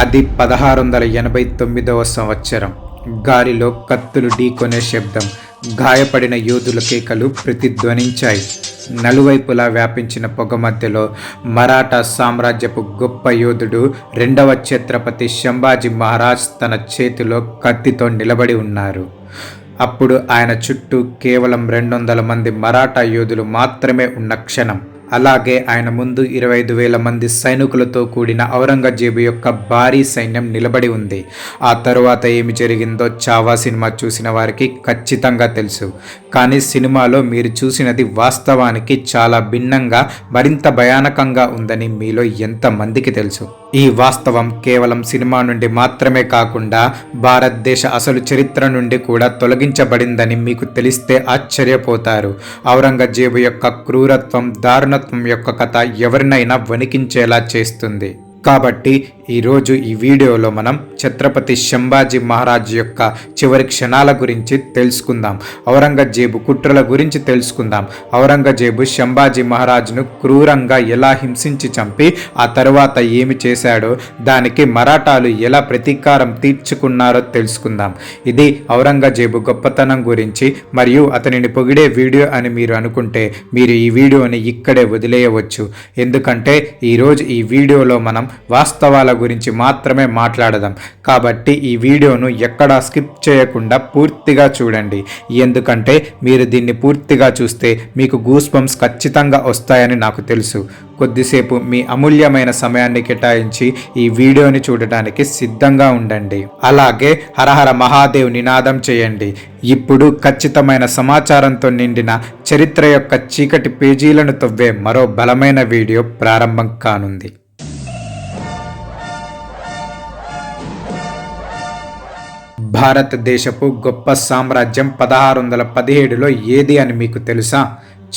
అది పదహారు వందల ఎనభై తొమ్మిదవ సంవత్సరం. గాలిలో కత్తులు ఢీకొనే శబ్దం గాయపడిన యోధుల కేకలు ప్రతిధ్వనించాయి. నలువైపులా వ్యాపించిన పొగ మధ్యలో మరాఠా సామ్రాజ్యపు గొప్ప యోధుడు రెండవ ఛత్రపతి శంభాజీ మహారాజ్ తన చేతిలో కత్తితో నిలబడి ఉన్నారు. అప్పుడు ఆయన చుట్టూ కేవలం రెండు వందల మంది మరాఠా యోధులు మాత్రమే ఉన్న క్షణం. అలాగే ఆయన ముందు ఇరవై ఐదు వేల మంది సైనికులతో కూడిన ఔరంగజేబు యొక్క భారీ సైన్యం నిలబడి ఉంది. ఆ తరువాత ఏమి జరిగిందో చావా సినిమా చూసిన వారికి ఖచ్చితంగా తెలుసు. కానీ సినిమాలో మీరు చూసినది వాస్తవానికి చాలా భిన్నంగా మరింత భయానకంగా ఉందని మీలో ఎంతమందికి తెలుసు. ఈ వాస్తవం కేవలం సినిమా నుండి మాత్రమే కాకుండా భారతదేశ అసలు చరిత్ర నుండి కూడా తొలగించబడిందని మీకు తెలిస్తే ఆశ్చర్యపోతారు. ఔరంగజేబు యొక్క క్రూరత్వం దారుణ దారుణత్వం యొక్క కథ ఎవరినైనా వణికించేలా చేస్తుంది. కాబట్టి ఈరోజు ఈ వీడియోలో మనం ఛత్రపతి శంభాజీ మహారాజ్ యొక్క చివరి క్షణాల గురించి తెలుసుకుందాం. ఔరంగజేబు కుట్రల గురించి తెలుసుకుందాం. ఔరంగజేబు శంభాజీ మహారాజును క్రూరంగా ఎలా హింసించి చంపి ఆ తర్వాత ఏమి చేశాడో దానికి మరాఠాలు ఎలా ప్రతీకారం తీర్చుకున్నారో తెలుసుకుందాం. ఇది ఔరంగజేబు గొప్పతనం గురించి మరియు అతనిని పొగిడే వీడియో అని మీరు అనుకుంటే మీరు ఈ వీడియోని ఇక్కడే వదిలేయవచ్చు. ఎందుకంటే ఈరోజు ఈ వీడియోలో మనం వాస్తవాల గురించి మాత్రమే మాట్లాడదాం. కాబట్టి ఈ వీడియోను ఎక్కడా స్కిప్ చేయకుండా పూర్తిగా చూడండి. ఎందుకంటే మీరు దీన్ని పూర్తిగా చూస్తే మీకు గూస్ బంప్స్ ఖచ్చితంగా వస్తాయని నాకు తెలుసు. కొద్దిసేపు మీ అమూల్యమైన సమయాన్ని కేటాయించి ఈ వీడియోని చూడటానికి సిద్ధంగా ఉండండి. అలాగే హరహర మహాదేవ్ నినాదం చేయండి. ఇప్పుడు ఖచ్చితమైన సమాచారంతో నిండిన చరిత్ర యొక్క చీకటి పేజీలను తవ్వే మరో బలమైన వీడియో ప్రారంభం కానుంది. భారతదేశపు గొప్ప సామ్రాజ్యం పదహారు వందల పదిహేడులో ఏది అని మీకు తెలుసా?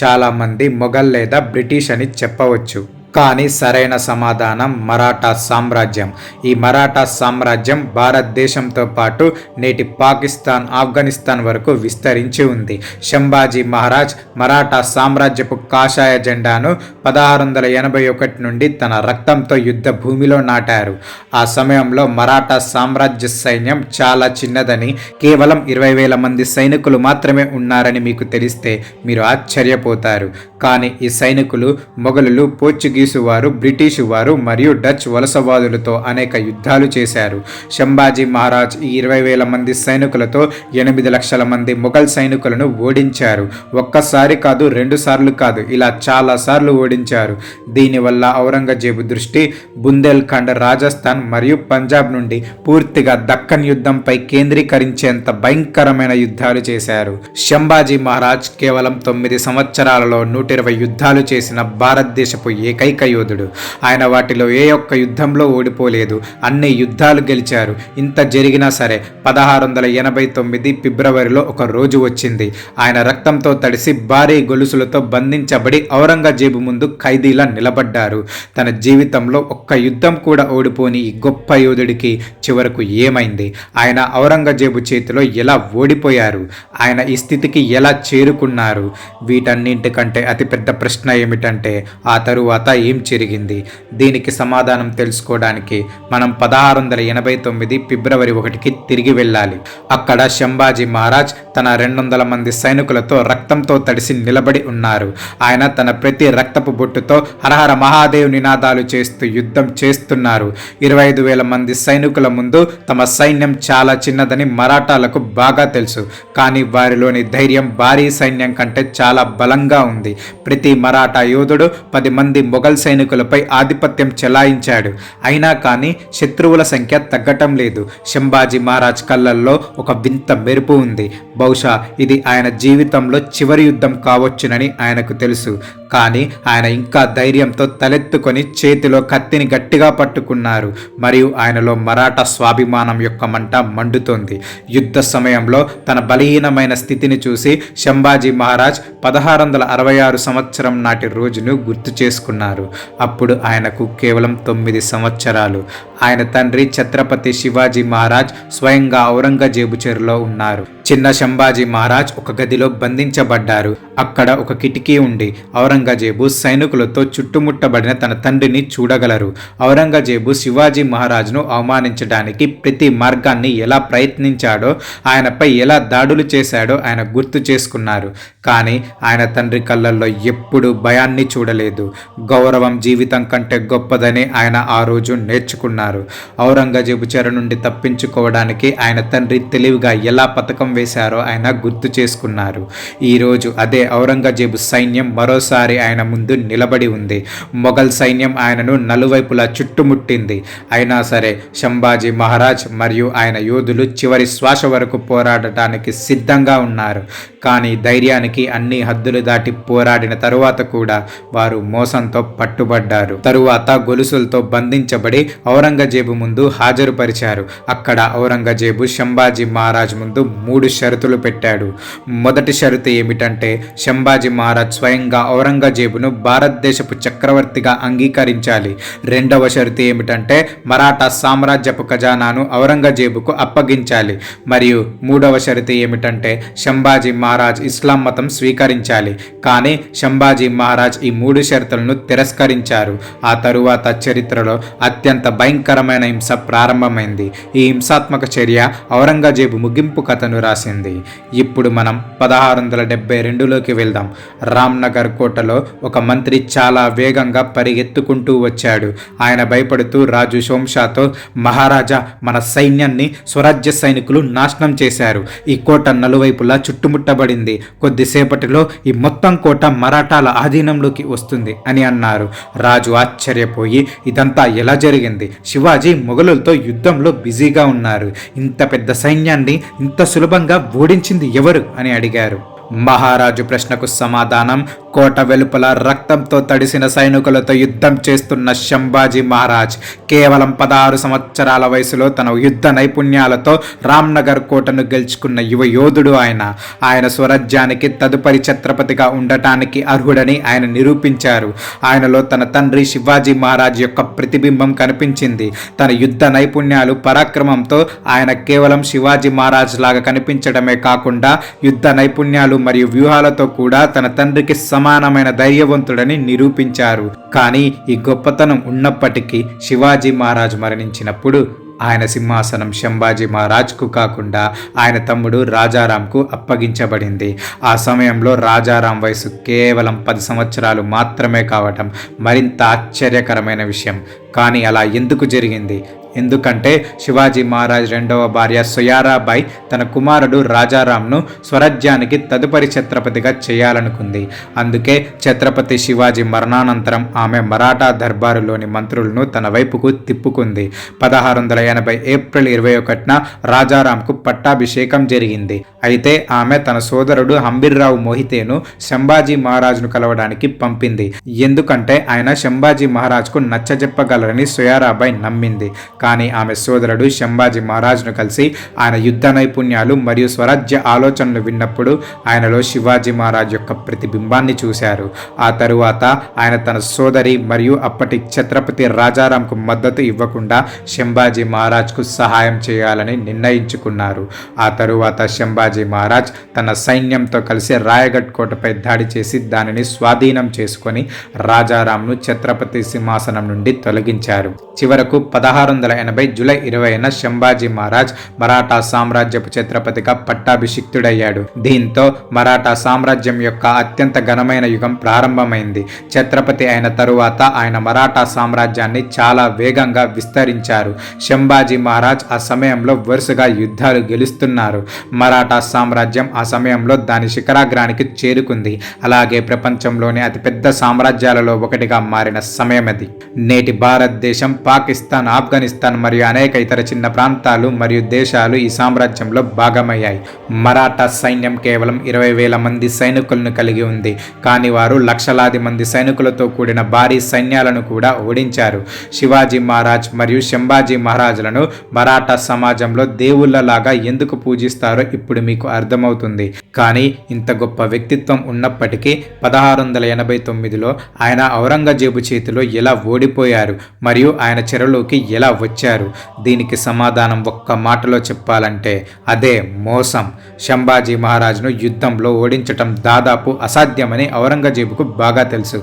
చాలామంది మొఘల్ లేదా బ్రిటిష్ అని చెప్పవచ్చు. కానీ సరైన సమాధానం మరాఠా సామ్రాజ్యం. ఈ మరాఠా సామ్రాజ్యం భారతదేశంతో పాటు నేటి పాకిస్తాన్ ఆఫ్ఘనిస్తాన్ వరకు విస్తరించి ఉంది. శంభాజీ మహారాజ్ మరాఠా సామ్రాజ్యపు కాషాయ జెండాను పదహారు వందల ఎనభై ఒకటి నుండి తన రక్తంతో యుద్ధ భూమిలో నాటారు. ఆ సమయంలో మరాఠా సామ్రాజ్య సైన్యం చాలా చిన్నదని కేవలం ఇరవై వేల మంది సైనికులు మాత్రమే ఉన్నారని మీకు తెలిస్తే మీరు ఆశ్చర్యపోతారు. కానీ ఈ సైనికులు మొఘలులు పోర్చుగీసు వారు బ్రిటిషు వారు మరియు డచ్ వలసవాదులతో అనేక యుద్ధాలు చేశారు. శంభాజీ మహారాజ్ ఈ ఇరవై వేల మంది సైనికులతో ఎనిమిది లక్షల మంది మొఘల్ సైనికులను ఓడించారు. ఒక్కసారి కాదు రెండు సార్లు కాదు ఇలా చాలా సార్లు ఓడించారు. దీనివల్ల ఔరంగజేబు దృష్టి బుందేల్ఖండ్ రాజస్థాన్ మరియు పంజాబ్ నుండి పూర్తిగా దక్కన్ యుద్ధంపై కేంద్రీకరించేంత భయంకరమైన యుద్ధాలు చేశారు. శంభాజీ మహారాజ్ కేవలం తొమ్మిది సంవత్సరాలలో నూట ఇరవై యుద్ధాలు చేసిన భారతదేశపు ఏకైక యోధుడు ఆయన వాటిలో ఏ ఒక్క యుద్ధంలో ఓడిపోలేదు. అన్ని యుద్ధాలు గెలిచారు. ఇంత జరిగినా సరే పదహారు వందల ఎనభై తొమ్మిది ఫిబ్రవరిలో ఒక రోజు వచ్చింది. ఆయన రక్తంతో తడిసి భారీ గొలుసులతో బంధించబడి ఔరంగజేబు ముందు ఖైదీలా నిలబడ్డారు. తన జీవితంలో ఒక్క యుద్ధం కూడా ఓడిపోని ఈ గొప్ప యోధుడికి చివరకు ఏమైంది? ఆయన ఔరంగజేబు చేతిలో ఎలా ఓడిపోయారు? ఆయన ఈ స్థితికి ఎలా చేరుకున్నారు? వీటన్నింటికంటే అతిపెద్ద ప్రశ్న ఏమిటంటే ఆ తరువాత ఏం జరిగింది? దీనికి సమాధానం తెలుసుకోవడానికి మనం పదహారు వందల ఎనభై తొమ్మిది ఫిబ్రవరి ఒకటికి తిరిగి వెళ్ళాలి. అక్కడ శంభాజీ మహారాజ్ తన రెండు వందల మంది సైనికులతో రక్తంతో తడిసి నిలబడి ఉన్నారు. ఆయన తన ప్రతి రక్తపు బొట్టుతో హరహర మహాదేవ్ నినాదాలు చేస్తూ యుద్ధం చేస్తున్నారు. ఇరవై ఐదు వేల మంది సైనికుల ముందు తమ సైన్యం చాలా చిన్నదని మరాఠాలకు బాగా తెలుసు. కానీ వారిలోని ధైర్యం భారీ సైన్యం కంటే చాలా బలంగా ఉంది. ప్రతి మరాఠా యోధుడు పది మంది మొఘల్ సైనికులపై ఆధిపత్యం చెలాయించాడు. అయినా కానీ శత్రువుల సంఖ్య తగ్గటం లేదు. శంభాజీ మహారాజ్ కళ్ళల్లో ఒక వింత మెరుపు ఉంది. బహుశా ఇది ఆయన జీవితంలో చివరి యుద్ధం కావచ్చునని ఆయనకు తెలుసు. కానీ ఆయన ఇంకా ధైర్యంతో తలెత్తుకొని చేతిలో కత్తిని గట్టిగా పట్టుకున్నారు. మరియు ఆయనలో మరాఠా స్వాభిమానం యొక్క మంట మండుతోంది. యుద్ధ సమయంలో తన బలహీనమైన స్థితిని చూసి శంభాజీ మహారాజ్ పదహారు వందల అరవై ఆరు సంవత్సరం నాటి రోజును గుర్తు చేసుకున్నారు. అప్పుడు ఆయనకు కేవలం తొమ్మిది సంవత్సరాలు. ఆయన తండ్రి ఛత్రపతి శివాజీ మహారాజ్ స్వయంగా ఔరంగజేబు చెరులో ఉన్నారు. చిన్న శంభాజీ మహారాజ్ ఒక గదిలో బంధించబడ్డారు. అక్కడ ఒక కిటికీ ఉండి ఔరంగజేబు సైనికులతో చుట్టుముట్టబడిన తన తండ్రిని చూడగలరు. ఔరంగజేబు శివాజీ మహారాజ్ను అవమానించడానికి ప్రతి మార్గాన్ని ఎలా ప్రయత్నించాడో ఆయనపై ఎలా దాడులు చేశాడో ఆయన గుర్తు చేసుకున్నారు. కానీ ఆయన తండ్రి కళ్ళల్లో ఎప్పుడు భయాన్ని చూడలేదు. గౌరవం జీవితం కంటే గొప్పదని ఆయన ఆ రోజు నేర్చుకున్నారు. ఔరంగజేబు చెర నుండి తప్పించుకోవడానికి ఆయన తండ్రి తెలివిగా ఎలా పథకం వేశారో ఆయన గుర్తు చేసుకున్నారు. ఈరోజు అదే ఔరంగజేబు సైన్యం మరోసారి ఆయన ముందు నిలబడి ఉంది. మొఘల్ సైన్యం ఆయనను నలువైపులా చుట్టుముట్టింది. అయినా సరే శంభాజీ మహారాజ్ మరియు ఆయన యోధులు చివరి శ్వాస వరకు పోరాడటానికి సిద్ధంగా ఉన్నారు. కానీ ధైర్యానికి అన్ని హద్దులు దాటి పోరాడిన తరువాత కూడా వారు మోసంతో పట్టుబడ్డారు. తరువాత గొలుసులతో బంధించబడి ఔరంగజేబు ముందు హాజరుపరిచారు. అక్కడ ఔరంగజేబు శంభాజీ మహారాజ్ ముందు మూడు షరతులు పెట్టాడు. మొదటి షరతు ఏమిటంటే శంభాజీ మహారాజ్ స్వయంగా ఔరంగజేబును భారతదేశపు చక్రవర్తిగా అంగీకరించాలి. రెండవ షరతు ఏమిటంటే మరాఠా సామ్రాజ్యపు ఖజానాను ఔరంగజేబుకు అప్పగించాలి. మరియు మూడవ షరతు ఏమిటంటే శంభాజీ మహారాజ్ ఇస్లాం మతం స్వీకరించాలి. కానీ శంభాజీ మహారాజ్ ఈ మూడు షరతులను తిరస్కరించారు. ఆ తరువాత చరిత్రలో అత్యంత భయంకరమైన హింస ప్రారంభమైంది. ఈ హింసాత్మక చర్య ఔరంగజేబు ముగింపు కథను రాసింది. ఇప్పుడు మనం పదహారు వందల డెబ్బై రెండులోకి వెళ్దాం. రామ్నగర్ కోటలో ఒక మంత్రి చాలా వేగంగా పరిగెత్తుకుంటూ వచ్చాడు. ఆయన భయపడుతూ రాజు సోంషాతో మహారాజా మన సైన్యాన్ని స్వరాజ్య సైనికులు నాశనం చేశారు. ఈ కోట నలువైపులా చుట్టుముట్టబడింది. కొద్దిసేపటిలో ఈ మొత్తం కోట మరాఠాల ఆధీనంలోకి వస్తుంది అని అన్నారు. రాజు ఆశ్చర్యపోయి ఇదంతా ఎలా జరిగింది? శివాజీ మొఘలులతో యుద్ధంలో బిజీగా ఉన్నారు. ఇంత పెద్ద సైన్యాన్ని ఇంత సులభంగా ఓడించింది ఎవరు? అని అడిగారు. మహారాజు ప్రశ్నకు సమాధానం కోట వెలుపల రక్తంతో తడిసిన సైనికులతో యుద్ధం చేస్తున్న శంభాజీ మహారాజ్. కేవలం పదహారు సంవత్సరాల వయసులో తన యుద్ధ నైపుణ్యాలతో రామ్నగర్ కోటను గెలుచుకున్న యువ యోధుడు ఆయన. ఆయన స్వరాజ్యానికి తదుపరి ఛత్రపతిగా ఉండటానికి అర్హుడని ఆయన నిరూపించారు. ఆయనలో తన తండ్రి శివాజీ మహారాజ్ యొక్క ప్రతిబింబం కనిపించింది. తన యుద్ధ నైపుణ్యాలు పరాక్రమంతో ఆయన కేవలం శివాజీ మహారాజ్ లాగా కనిపించడమే కాకుండా యుద్ధ నైపుణ్యాలు మరియు వ్యూహాలతో కూడా తన తండ్రికి సమానమైన ధైర్యవంతుడని నిరూపించారు. కానీ ఈ గొప్పతనం ఉన్నప్పటికీ శివాజీ మహారాజ్ మరణించినప్పుడు ఆయన సింహాసనం శంభాజీ మహారాజ్కు కాకుండా ఆయన తమ్ముడు రాజారాంకు అప్పగించబడింది. ఆ సమయంలో రాజారాం వయసు కేవలం పది సంవత్సరాలు మాత్రమే కావటం మరింత ఆశ్చర్యకరమైన విషయం. కానీ అలా ఎందుకు జరిగింది? ఎందుకంటే శివాజీ మహారాజ్ రెండవ భార్య సుయారాబాయ్ తన కుమారుడు రాజారాంను స్వరాజ్యానికి తదుపరి ఛత్రపతిగా చేయాలనుకుంది. అందుకే ఛత్రపతి శివాజీ మరణానంతరం ఆమె మరాఠా దర్బారులోని మంత్రులను తన వైపుకు తిప్పుకుంది. పదహారు వందల ఎనభై ఏప్రిల్ ఇరవై ఒకటిన రాజారాంకు పట్టాభిషేకం జరిగింది. అయితే ఆమె తన సోదరుడు హంబీర్రావు మోహితేను శంభాజీ మహారాజును కలవడానికి పంపింది. ఎందుకంటే ఆయన శంభాజీ మహారాజ్కు నచ్చజెప్పగలరని సుయారాబాయ్ నమ్మింది. కానీ ఆమె సోదరుడు శంభాజీ మహారాజును కలిసి ఆయన యుద్ధ నైపుణ్యాలు మరియు స్వరాజ్య ఆలోచనలు విన్నప్పుడు ఆయనలో శివాజీ మహారాజ్ యొక్క ప్రతిబింబాన్ని చూశారు. ఆ తరువాత ఆయన తన సోదరి మరియు అప్పటి ఛత్రపతి రాజారాంకు మద్దతు ఇవ్వకుండా శంభాజీ మహారాజ్కు సహాయం చేయాలని నిర్ణయించుకున్నారు. ఆ తరువాత శంభాజీ మహారాజ్ తన సైన్యంతో కలిసి రాయగఢ్ కోటపై దాడి చేసి దానిని స్వాధీనం చేసుకొని రాజారాంను ఛత్రపతి సింహాసనం నుండి తొలగించారు. చివరకు పదహారు వందల ఎనభై జూలై ఇరవైన శంభాజీ మహారాజ్ మరాఠా సామ్రాజ్యపు ఛత్రపతిగా పట్టాభిషిక్తుడయ్యాడు. దీంతో మరాఠా సామ్రాజ్యం యొక్క అత్యంత ఘనమైన యుగం ప్రారంభమైంది. ఛత్రపతి అయిన తరువాత ఆయన మరాఠా సామ్రాజ్యాన్ని చాలా వేగంగా విస్తరించారు. శంభాజీ మహారాజ్ ఆ సమయంలో వరుసగా యుద్ధాలు గెలుస్తున్నారు. మరాఠా సామ్రాజ్యం ఆ సమయంలో దాని శిఖరాగ్రానికి చేరుకుంది. అలాగే ప్రపంచంలోని అతిపెద్ద సామ్రాజ్యాలలో ఒకటిగా మారిన సమయం అది నేటి భారతదేశం పాకిస్తాన్ ఆఫ్ఘనిస్తాన్ మరియు అనేక ఇతర చిన్న ప్రాంతాలు మరియు దేశాలు ఈ సామ్రాజ్యంలో భాగమయ్యాయి. మరాఠా సైన్యం కేవలం ఇరవై వేల మంది సైనికులను కలిగి ఉంది. కానీ వారు లక్షలాది మంది సైనికులతో కూడిన భారీ సైన్యాలను కూడా ఓడించారు. శివాజీ మహారాజ్ మరియు శంభాజీ మహారాజులను మరాఠా సమాజంలో దేవుళ్ళలాగా ఎందుకు పూజిస్తారో ఇప్పుడు మీకు అర్థమవుతుంది. కానీ ఇంత గొప్ప వ్యక్తిత్వం ఉన్నప్పటికీ పదహారు వందల ఎనభై తొమ్మిదిలో ఆయన ఔరంగజేబు చేతిలో ఎలా ఓడిపోయారు? మరియు ఆయన చెరలోకి ఎలా వచ్చారు. దీనికి సమాధానం ఒక్క మాటలో చెప్పాలంటే అదే మోసం. శంభాజీ మహారాజును యుద్ధంలో ఓడించటం దాదాపు అసాధ్యమని ఔరంగజేబుకు బాగా తెలుసు.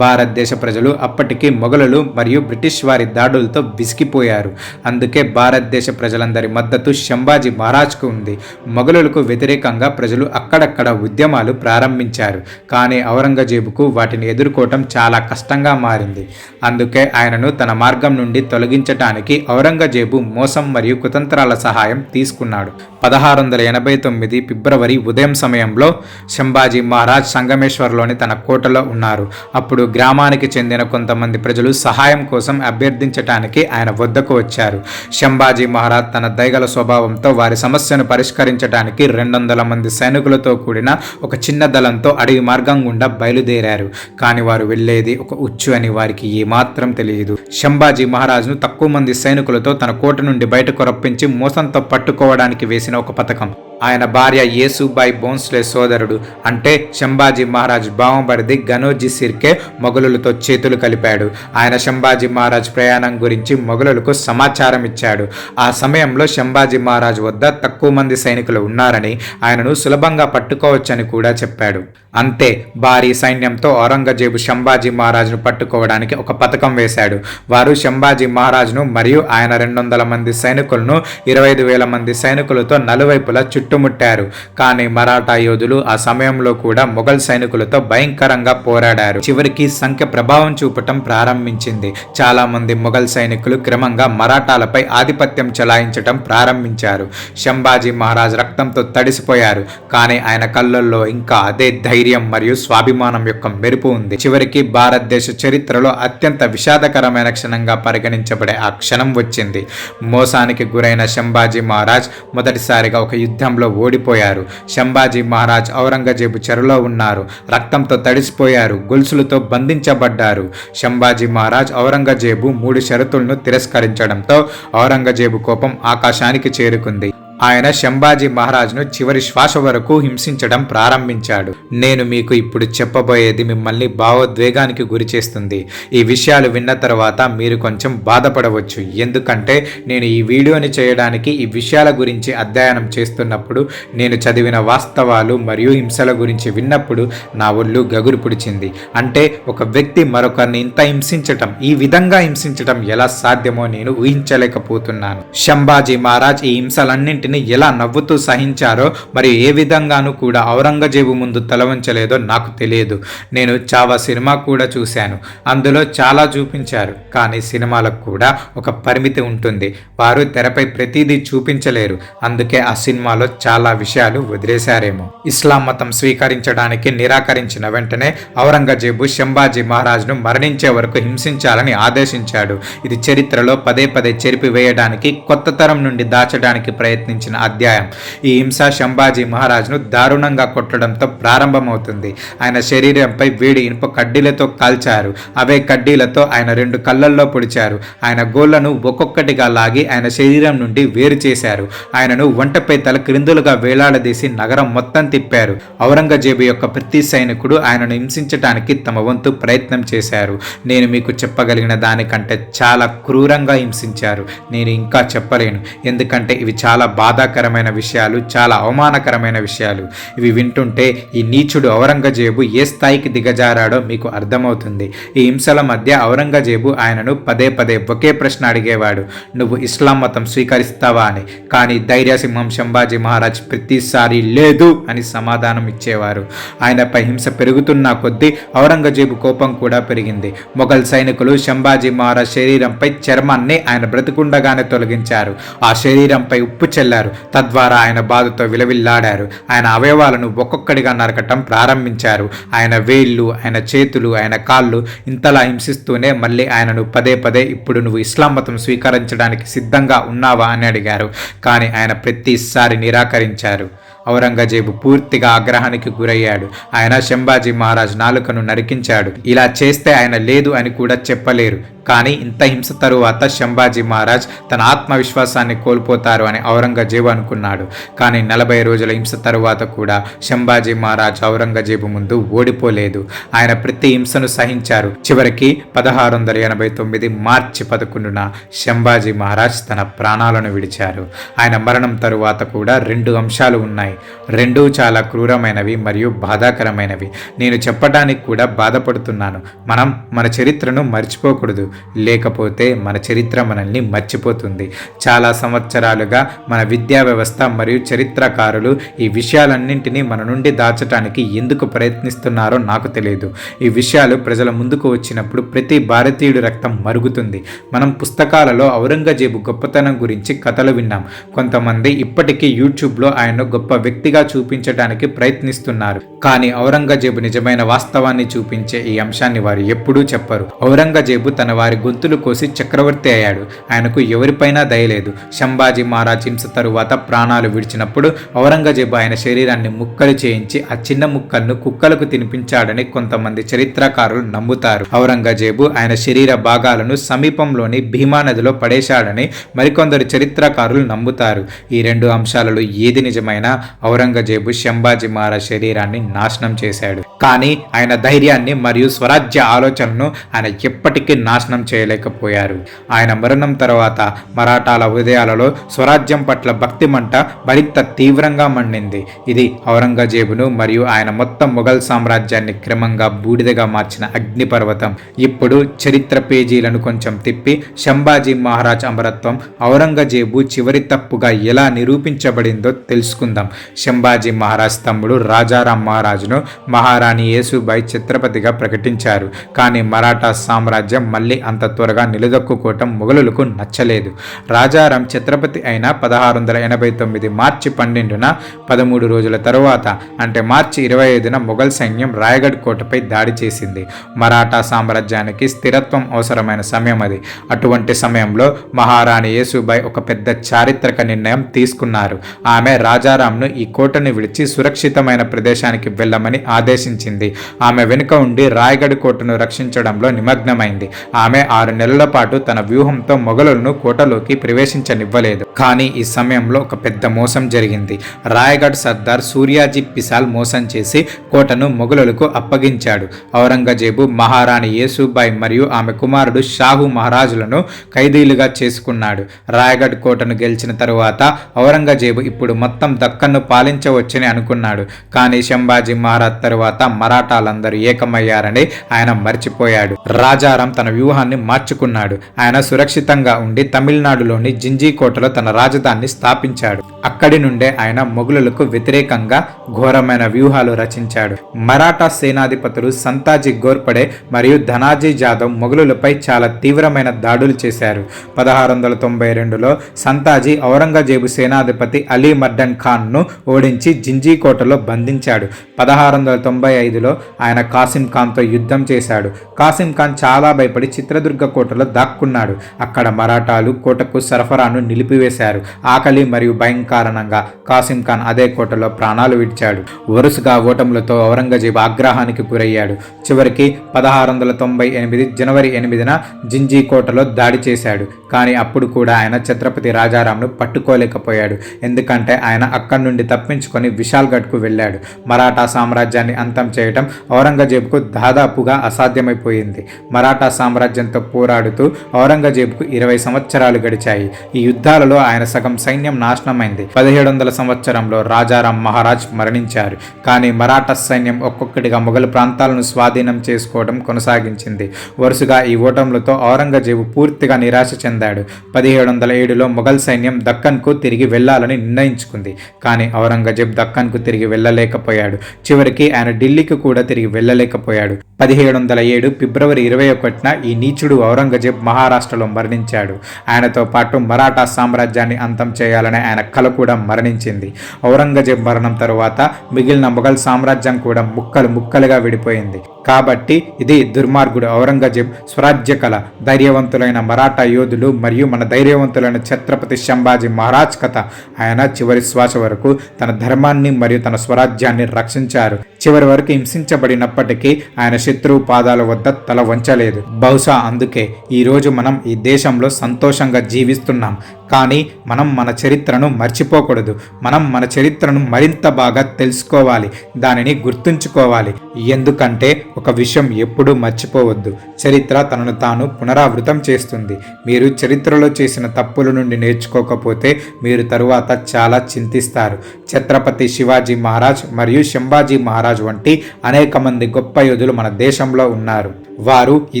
భారతదేశ ప్రజలు అప్పటికి మొఘలులు మరియు బ్రిటిష్ వారి దాడులతో విసిగిపోయారు. అందుకే భారతదేశ ప్రజలందరి మద్దతు శంభాజీ మహారాజ్కు ఉంది. మొఘలులకు వ్యతిరేకంగా ప్రజలు అక్కడక్కడ ఉద్యమాలు ప్రారంభించారు. కానీ ఔరంగజేబుకు వాటిని ఎదుర్కోవటం చాలా కష్టంగా మారింది. అందుకే ఆయనను తన మార్గం నుండి తొలగించటానికి ఔరంగజేబు మోసం మరియు కుతంత్రాల సహాయం తీసుకున్నాడు. పదహారు వందల ఎనభై తొమ్మిది ఫిబ్రవరి ఉదయం సమయంలో శంభాజీ మహారాజ్ సంగమేశ్వర్లోని తన కోటలో ఉన్నారు. అప్పుడు గ్రామానికి చెందిన కొంతమంది ప్రజలు సహాయం కోసం అభ్యర్థించటానికి ఆయన వద్దకు వచ్చారు. శంభాజీ మహారాజ్ తన దయగల స్వభావంతో వారి సమస్యను పరిష్కరించడానికి రెండు వందల మంది సైనికులతో కూడిన ఒక చిన్న దళంతో అడవి మార్గం గుండా బయలుదేరారు. కానీ వారు వెళ్ళేది ఒక ఉచ్చు అని వారికి ఏమాత్రం తెలియదు. శంభాజీ మహారాజ్ను తక్కువ మంది సైనికులతో తన కోట నుండి బయటకు రప్పించి మోసంతో పట్టుకోవడానికి వేసిన ఒక పథకం. ఆయన భార్య యేసుబాయ్ బోన్స్లే సోదరుడు. అంటే శంభాజీ మహారాజ్ బావమరిది గనోజీ సిర్కే మొఘలులతో చేతులు కలిపాడు. ఆయన శంభాజీ మహారాజ్ ప్రయాణం గురించి మొఘలులకు సమాచారం ఇచ్చాడు. ఆ సమయంలో శంభాజీ మహారాజ్ వద్ద తక్కువ మంది సైనికులు ఉన్నారని ఆయనను సులభంగా పట్టుకోవచ్చని కూడా చెప్పాడు. అంతే భారీ సైన్యంతో ఔరంగజేబు శంభాజీ మహారాజును పట్టుకోవడానికి ఒక పథకం వేశాడు. వారు శంభాజీ మహారాజ్ను మరియు ఆయన రెండు వందల మంది సైనికులను ఇరవై ఐదు వేల మంది సైనికులతో నలువైపులా చుట్టూ చుట్టుముట్టారు. కానీ మరాఠా యోధులు ఆ సమయంలో కూడా మొఘల్ సైనికులతో భయంకరంగా పోరాడారు. చివరికి సంఖ్య ప్రభావం చూపటం ప్రారంభించింది. చాలా మంది మొఘల్ సైనికులు క్రమంగా మరాఠాలపై ఆధిపత్యం చెలాయించటం ప్రారంభించారు. శంభాజీ మహారాజ్ రక్తంతో తడిసిపోయారు. కానీ ఆయన కళ్ళల్లో ఇంకా అదే ధైర్యం మరియు స్వాభిమానం యొక్క మెరుపు ఉంది. చివరికి భారతదేశ చరిత్రలో అత్యంత విషాదకరమైన క్షణంగా పరిగణించబడే ఆ క్షణం వచ్చింది. మోసానికి గురైన శంభాజీ మహారాజ్ మొదటిసారిగా ఒక యుద్ధం యుద్ధంలో ఓడిపోయారు. శంభాజీ మహారాజ్ ఔరంగజేబు చెరలో ఉన్నారు. రక్తంతో తడిసిపోయారు. గొలుసులతో బంధించబడ్డారు. శంభాజీ మహారాజ్ ఔరంగజేబు మూడు షరతులను తిరస్కరించడంతో ఔరంగజేబు కోపం ఆకాశానికి చేరుకుంది. ఆయన శంభాజీ మహారాజును చివరి శ్వాస వరకు హింసించడం ప్రారంభించాడు. నేను మీకు ఇప్పుడు చెప్పబోయేది మిమ్మల్ని భావోద్వేగానికి గురి చేస్తుంది. ఈ విషయాలు విన్న తర్వాత మీరు కొంచెం బాధపడవచ్చు. ఎందుకంటే నేను ఈ వీడియోని చేయడానికి ఈ విషయాల గురించి అధ్యయనం చేస్తున్నప్పుడు నేను చదివిన వాస్తవాలు మరియు హింసల గురించి విన్నప్పుడు నా ఒళ్ళు గగురు పుడిచింది. అంటే ఒక వ్యక్తి మరొకరిని ఇంత హింసించటం ఈ విధంగా హింసించటం ఎలా సాధ్యమో నేను ఊహించలేకపోతున్నాను. శంభాజీ మహారాజ్ ఈ హింసలన్నింటినీ ఎలా నవ్వుతూ సహించారో మరియు ఏ విధంగానూ కూడా ఔరంగజేబు ముందు తలవంచలేదో నాకు తెలియదు. నేను చావా సినిమా కూడా చూశాను. అందులో చాలా చూపించారు. కానీ సినిమాలకు కూడా ఒక పరిమితి ఉంటుంది. వారు తెరపై ప్రతిదీ చూపించలేరు. అందుకే ఆ సినిమాలో చాలా విషయాలు వదిలేశారేమో. ఇస్లాం మతం స్వీకరించడానికి నిరాకరించిన వెంటనే ఔరంగజేబు శంభాజీ మహారాజ్ను మరణించే వరకు హింసించాలని ఆదేశించాడు. ఇది చరిత్రలో పదే పదే చెరిపివేయడానికి కొత్త తరం నుండి దాచడానికి ప్రయత్నించారు సంబంధించిన అధ్యాయం. ఈ హింస శంభాజీ మహారాజును దారుణంగా కొట్టడంతో ప్రారంభమవుతుంది. ఆయన శరీరంపై వేడి ఇనుప కడ్డీలతో కాల్చారు. అవే కడ్డీలతో ఆయన రెండు కళ్ళల్లో పొడిచారు. ఆయన గోళ్ళను ఒక్కొక్కటిగా లాగి ఆయన శరీరం నుండి వేరు చేశారు. ఆయనను వంటపై తల క్రిందులుగా వేలాడదీసి నగరం మొత్తం తిప్పారు. ఔరంగజేబు యొక్క ప్రతి సైనికుడు ఆయనను హింసించటానికి తమ వంతు ప్రయత్నం చేశారు. నేను మీకు చెప్పగలిగిన దానికంటే చాలా క్రూరంగా హింసించారు. నేను ఇంకా చెప్పలేను. ఎందుకంటే ఇవి చాలా బాధాకరమైన విషయాలు చాలా అవమానకరమైన విషయాలు. ఇవి వింటుంటే ఈ నీచుడు ఔరంగజేబు ఏ స్థాయికి దిగజారాడో మీకు అర్థమవుతుంది. ఈ హింసల మధ్య ఔరంగజేబు ఆయనను పదే పదే ఒకే ప్రశ్న అడిగేవాడు. నువ్వు ఇస్లాం మతం స్వీకరిస్తావా? అని. కానీ ధైర్యసింహం శంభాజీ మహారాజ్ ప్రతిసారి లేదు అని సమాధానం ఇచ్చేవారు. ఆయనపై హింస పెరుగుతున్న కొద్దీ ఔరంగజేబు కోపం కూడా పెరిగింది. మొఘల్ సైనికులు శంభాజీ మహారాజ్ శరీరంపై చర్మాన్ని ఆయన బ్రతుకుండగానే తొలగించారు. ఆ శరీరంపై ఉప్పు చెల్లారు తద్వారా ఆయన బాధతో విలవిల్లాడారు. ఆయన అవయవాలను ఒక్కొక్కడిగా నరకటం ప్రారంభించారు. ఆయన వేళ్ళు ఆయన చేతులు ఆయన కాళ్ళు ఇంతలా హింసిస్తూనే మళ్ళీ ఆయనను పదే పదే ఇప్పుడు నువ్వు ఇస్లాం మతం స్వీకరించడానికి సిద్ధంగా ఉన్నావా అని అడిగారు. కానీ ఆయన ప్రతిసారి నిరాకరించారు. ఔరంగజేబు పూర్తిగా ఆగ్రహానికి గురయ్యాడు. ఆయన శంభాజీ మహారాజ్ నాలుకను నరికించాడు. ఇలా చేస్తే ఆయన లేదు అని కూడా చెప్పలేరు. కానీ ఇంత హింస తరువాత శంభాజీ మహారాజ్ తన ఆత్మవిశ్వాసాన్ని కోల్పోతారు అని ఔరంగజేబు అనుకున్నాడు. కానీ నలభై రోజుల హింస తరువాత కూడా శంభాజీ మహారాజ్ ఔరంగజేబు ముందు ఓడిపోలేదు. ఆయన ప్రతి హింసను సహించారు. చివరికి పదహారు వందల ఎనభై తొమ్మిది మార్చి పదకొండున శంభాజీ మహారాజ్ తన ప్రాణాలను విడిచారు. ఆయన మరణం తరువాత కూడా రెండు అంశాలు ఉన్నాయి. రెండూ చాలా క్రూరమైనవి మరియు బాధాకరమైనవి. నేను చెప్పడానికి కూడా బాధపడుతున్నాను. మనం మన చరిత్రను మర్చిపోకూడదు. లేకపోతే మన చరిత్ర మనల్ని మర్చిపోతుంది. చాలా సంవత్సరాలుగా మన విద్యా వ్యవస్థ మరియు చరిత్రకారులు ఈ విషయాలన్నింటినీ మన నుండి దాచటానికి ఎందుకు ప్రయత్నిస్తున్నారో నాకు తెలియదు. ఈ విషయాలు ప్రజల ముందుకు వచ్చినప్పుడు ప్రతి భారతీయుడి రక్తం మరుగుతుంది. మనం పుస్తకాలలో ఔరంగజేబు గొప్పతనం గురించి కథలు విన్నాం. కొంతమంది ఇప్పటికీ యూట్యూబ్లో ఆయన గొప్ప వ్యక్తిగా చూపించడానికి ప్రయత్నిస్తున్నారు. కానీ ఔరంగజేబు నిజమైన వాస్తవాన్ని చూపించే ఈ అంశాన్ని వారు ఎప్పుడూ చెప్పరు. ఔరంగజేబు తన వారి గొంతులు కోసి చక్రవర్తి అయ్యాడు. ఆయనకు ఎవరిపైనా దయలేదు శంభాజీ మహారాజ్ హింస తరువాత ప్రాణాలు విడిచినప్పుడు ఔరంగజేబు ఆయన శరీరాన్ని ముక్కలు చేయించి ఆ చిన్న ముక్కలను కుక్కలకు తినిపించాడని కొంతమంది చరిత్రకారులు నమ్ముతారు. ఔరంగజేబు ఆయన శరీర భాగాలను సమీపంలోని భీమా నదిలో పడేశాడని మరికొందరు చరిత్రకారులు నమ్ముతారు. ఈ రెండు అంశాలలో ఏది నిజమైనా ఔరంగజేబు శంభాజీ మహారాజ్ శరీరాన్ని నాశనం చేశాడు. కానీ ఆయన ధైర్యాన్ని మరియు స్వరాజ్య ఆలోచనను ఆయన ఎప్పటికీ నాశనం చేయలేకపోయారు. ఆయన మరణం తర్వాత మరాఠాల హృదయాలలో స్వరాజ్యం పట్ల భక్తి మంట మరింత తీవ్రంగా మండింది. ఇది ఔరంగజేబును మరియు ఆయన మొత్తం మొఘల్ సామ్రాజ్యాన్ని క్రమంగా బూడిదగా మార్చిన అగ్నిపర్వతం. ఇప్పుడు చరిత్ర పేజీలను కొంచెం తిప్పి శంభాజీ మహారాజ్ అమరత్వం ఔరంగజేబు చివరి తప్పుగా ఎలా నిరూపించబడిందో తెలుసుకుందాం. శంభాజీ మహారాజ్ తమ్ముడు రాజారాం మహారాజును మహారాణి యేసుబాయి ఛత్రపతిగా ప్రకటించారు. కానీ మరాఠా సామ్రాజ్యం మళ్ళీ అంత త్వరగా నిలదొక్కుకోవటం మొఘలులకు నచ్చలేదు. రాజారాం ఛత్రపతి అయిన పదహారు వందల ఎనభై తొమ్మిది మార్చి పన్నెండున పదమూడు రోజుల తరువాత అంటే మార్చి ఇరవై ఐదున మొఘల్ సైన్యం రాయగఢ్ కోటపై దాడి చేసింది. మరాఠా సామ్రాజ్యానికి స్థిరత్వం అవసరమైన సమయం అది. అటువంటి సమయంలో మహారాణి యేసుబాయ్ ఒక పెద్ద చారిత్రక నిర్ణయం తీసుకున్నారు. ఆమె రాజారాంను ఈ కోటను విడిచి సురక్షితమైన ప్రదేశానికి వెళ్ళమని ఆదేశించింది. ఆమె వెనుక ఉండి రాయగఢ్ కోటను రక్షించడంలో నిమగ్నమైంది. ఆమె ఆరు నెలల పాటు తన వ్యూహంతో మొఘలులను కోటలోకి ప్రవేశించనివ్వలేదు. కానీ ఈ సమయంలో ఒక పెద్ద మోసం జరిగింది. రాయగఢ్ సర్దార్ సూర్యాజీ పిసాల్ మోసం చేసి కోటను మొఘలులకు అప్పగించాడు. ఔరంగజేబు మహారాణి యేసుబాయి మరియు ఆమె కుమారుడు షాహు మహారాజులను ఖైదీలుగా చేసుకున్నాడు. రాయగఢ్ కోటను గెలిచిన తరువాత ఔరంగజేబు ఇప్పుడు మొత్తం దక్కన్ తనను పాలించవచ్చని అనుకున్నాడు. కానీ శంభాజీ మహారాజ్ తరువాత మరాఠాలందరూ ఏకమయ్యారని ఆయన మర్చిపోయాడు. రాజారాం తన వ్యూహాన్ని మార్చుకున్నాడు. ఆయన సురక్షితంగా ఉండి తమిళనాడులోని జింజీ కోటలో తన రాజధానిని స్థాపించాడు. అక్కడి నుండే ఆయన మొఘలులకు వ్యతిరేకంగా ఘోరమైన వ్యూహాలు రచించాడు. మరాఠా సేనాధిపతులు సంతాజీ గోర్పడే మరియు ధనాజీ జాదవ్ మొఘలులపై చాలా తీవ్రమైన దాడులు చేశారు. పదహారు వందల తొంభై రెండులో సంతాజీ ఔరంగజేబు సేనాధిపతి అలీ మర్డన్ ఖాన్ను ఓడించి జింజీ కోటలో బంధించాడు. పదహారు వందల తొంభై ఐదులో ఆయన కాసిం ఖాన్తో యుద్ధం చేశాడు. కాసిం ఖాన్ చాలా భయపడి చిత్రదుర్గ కోటలో దాక్కున్నాడు. అక్కడ మరాఠాలు కోటకు సరఫరాను నిలిపివేశారు. ఆకలి మరియు భయం కారణంగా కాసిం ఖాన్ అదే కోటలో ప్రాణాలు విడిచాడు. వరుసగా ఓటములతో ఔరంగజేబు ఆగ్రహానికి గురయ్యాడు. చివరికి పదహారు వందల తొంభై ఎనిమిది జనవరి ఎనిమిదిన జింజీ కోటలో దాడి చేశాడు. కానీ అప్పుడు కూడా ఆయన ఛత్రపతి రాజారాంను పట్టుకోలేకపోయాడు. ఎందుకంటే ఆయన అక్కడి నుండి తప్పించుకొని విశాల్గఢ్కు వెళ్ళాడు. మరాఠా సామ్రాజ్యాన్ని అంతం చేయటం ఔరంగజేబుకు దాదాపుగా అసాధ్యమైపోయింది. మరాఠా సామ్రాజ్యంతో పోరాడుతూ ఔరంగజేబుకు ఇరవై సంవత్సరాలు గడిచాయి. ఈ యుద్ధాలలో ఆయన సగం సైన్యం నాశనమైంది. పదిహేడు వందల సంవత్సరంలో రాజారాం మహారాజ్ మరణించారు. కానీ మరాఠా సైన్యం ఒక్కొక్కటిగా మొఘల్ ప్రాంతాలను స్వాధీనం చేసుకోవడం కొనసాగించింది. వరుసగా ఈ ఓటములతో ఔరంగజేబు పూర్తిగా నిరాశ చెందాడు. పదిహేడు వందల ఏడులో మొఘల్ సైన్యం దక్కన్కు తిరిగి వెళ్ళాలని నిర్ణయించుకుంది. కానీ కానీ ఔరంగజేబ్ దక్కన్కు తిరిగి వెళ్ళలేకపోయాడు. చివరికి ఆయన ఢిల్లీకి కూడా తిరిగి వెళ్ళలేకపోయాడు. పదిహేడు వందల ఏడు ఫిబ్రవరి ఇరవై ఒకటిన ఈ నీచుడు ఔరంగజేబ్ మహారాష్ట్రలో మరణించాడు. ఆయనతో పాటు మరాఠా సామ్రాజ్యాన్ని అంతం చేయాలనే ఆయన కల కూడా మరణించింది. ఔరంగజేబ్ మరణం తరువాత మిగిలిన మొఘల్ సామ్రాజ్యం కూడా ముక్కలు ముక్కలుగా విడిపోయింది. కాబట్టి ఇది దుర్మార్గుడు ఔరంగజేబ్ స్వరాజ్య కళ. ధైర్యవంతులైన మరాఠా యోధులు మరియు మన ధైర్యవంతులైన ఛత్రపతి శంభాజీ మహారాజ్ కథ. ఆయన చివరి శ్వాస వరకు తన ధర్మాన్ని మరియు తన స్వరాజ్యాన్ని రక్షించారు. చివరి వరకు హింసించబడినప్పటికీ ఆయన శత్రువు పాదాల వద్ద తల వంచలేదు. బహుశా అందుకే ఈరోజు మనం ఈ దేశంలో సంతోషంగా జీవిస్తున్నాం. కానీ మనం మన చరిత్రను మర్చిపోకూడదు. మనం మన చరిత్రను మరింత బాగా తెలుసుకోవాలి. దానిని గుర్తుంచుకోవాలి. ఎందుకంటే ఒక విషయం ఎప్పుడూ మర్చిపోవద్దు. చరిత్ర తనను తాను పునరావృతం చేస్తుంది. మీరు చరిత్రలో చేసిన తప్పుల నుండి నేర్చుకోకపోతే మీరు తరువాత చాలా చింతిస్తారు. ఛత్రపతి శివాజీ మహారాజ్ మరియు శంభాజీ మహారాజ్ వంటి అనేక మంది గొప్ప యోధులు మన దేశంలో ఉన్నారు. వారు ఈ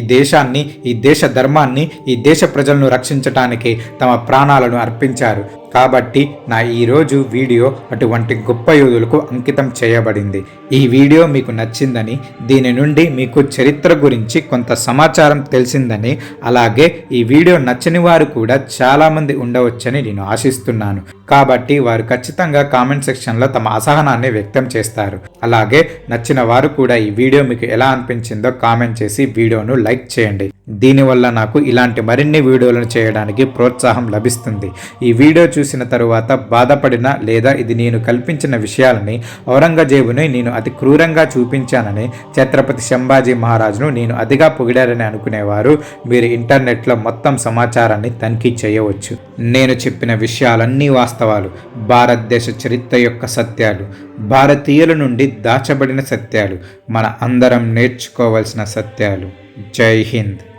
దేశాన్ని ఈ దేశ ధర్మాన్ని ఈ దేశ ప్రజలను రక్షించటానికి తమ ప్రాణాలను అర్పించారు. కాబట్టి నా ఈరోజు వీడియో అటువంటి గొప్ప యోధులకు అంకితం చేయబడింది. ఈ వీడియో మీకు నచ్చిందని దీని నుండి మీకు చరిత్ర గురించి కొంత సమాచారం తెలిసిందని అలాగే ఈ వీడియో నచ్చని వారు కూడా చాలామంది ఉండవచ్చని నేను ఆశిస్తున్నాను. కాబట్టి వారు ఖచ్చితంగా కామెంట్ సెక్షన్లో తమ అసహనాన్ని వ్యక్తం చేస్తారు. అలాగే నచ్చిన వారు కూడా ఈ వీడియో మీకు ఎలా అనిపించిందో కామెంట్ చేసి వీడియోను లైక్ చేయండి. దీనివల్ల నాకు ఇలాంటి మరిన్ని వీడియోలను చేయడానికి ప్రోత్సాహం లభిస్తుంది. ఈ వీడియో చూసిన తరువాత బాధపడిన లేదా ఇది నేను కల్పించిన విషయాలని ఔరంగజేబుని నేను అతి క్రూరంగా చూపించానని ఛత్రపతి శంభాజీ మహారాజును నేను అతిగా పొగిడారని అనుకునేవారు. మీరు ఇంటర్నెట్లో మొత్తం సమాచారాన్ని తనిఖీ చేయవచ్చు. నేను చెప్పిన విషయాలన్నీ వాస్తవాలు. భారతదేశ చరిత్ర యొక్క సత్యాలు. భారతీయుల నుండి దాచబడిన సత్యాలు. మన అందరం నేర్చుకోవలసిన సత్యాలు. జై హింద్.